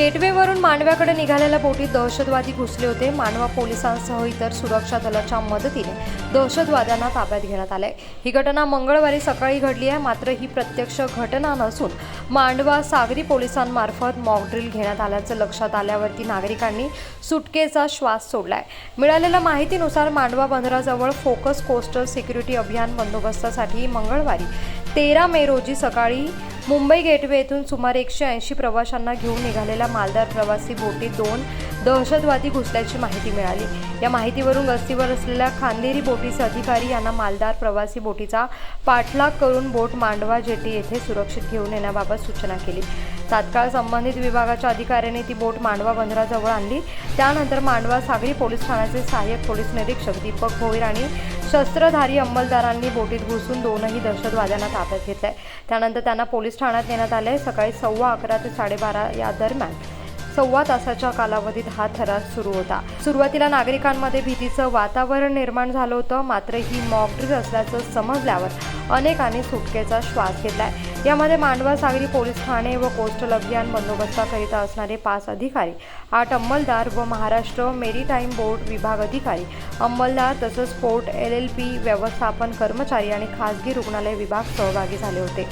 गेटवेवरून मांडव्याकडे निघालेल्या बोटीत दहशतवादी घुसले होते. मांडवा पोलिसांसह इतर सुरक्षा दलाच्या मदतीने दहशतवाद्यांना ताब्यात घेण्यात आले ही घटना मंगळवारी सकाळी घडली आहे. मात्र ही प्रत्यक्ष घटना नसून मांडवा सागरी पोलिसांमार्फत मॉकड्रिल घेण्यात आल्याचं लक्षात आल्यावरती नागरिकांनी सुटकेचा श्वास सोडलाय. मिळालेल्या माहितीनुसार मांडवा बंदराजवळ फोकस कोस्टल सिक्युरिटी अभियान बंदोबस्तासाठी मंगळवारी तेरा मे रोजी सकाळी मुंबई गेटवे येथून सुमारे एकशे ऐंशी प्रवाशांना घेऊन निघालेल्या मालदार प्रवासी बोटीत दोन दहशतवादी घुसल्याची माहिती मिळाली. या माहितीवरून गस्तीवर असलेल्या खांदेरी बोटीचे अधिकारी यांना मालदार प्रवासी बोटीचा पाठलाग करून बोट मांडवा जेटी येथे सुरक्षित घेऊन येण्याबाबत सूचना केली. तात्काळ संबंधित विभागाच्या अधिकाऱ्यांनी ती बोट मांडवा बंदराजवळ आणली. त्यानंतर मांडवा सागरी पोलीस ठाण्याचे सहाय्यक पोलीस निरीक्षक दीपक भोईर आणि शस्त्रधारी अंमलदारांनी बोटीत घुसून दोनही दहशतवाद्यांना ताब्यात घेतलंय. त्यानंतर त्यांना पोलीस ठाण्यात नेण्यात आले सकाळी सव्वा अकरा ते साडेबारा या दरम्यान सव्वा तासाच्या कालावधीत हा थरार सुरू होता. सुरुवातीला नागरिकांमध्ये भीतीचं वातावरण निर्माण झालं होतं मात्र ही मॉकड्रिल असल्याचं समजल्यावर अनेकांनी सुटकेचा श्वास घेतलाय. यामध्ये मांडवा सागरी पोलीस ठाणे व कोस्टल अभियान बंदोबस्ताकरिता असणारे पाच अधिकारी आठ अंमलदार व महाराष्ट्र मेरीटाईम बोर्ड विभाग अधिकारी अंमलदार तसंच पोर्ट एल एल पी व्यवस्थापन कर्मचारी आणि खासगी रुग्णालय विभाग सहभागी झाले होते.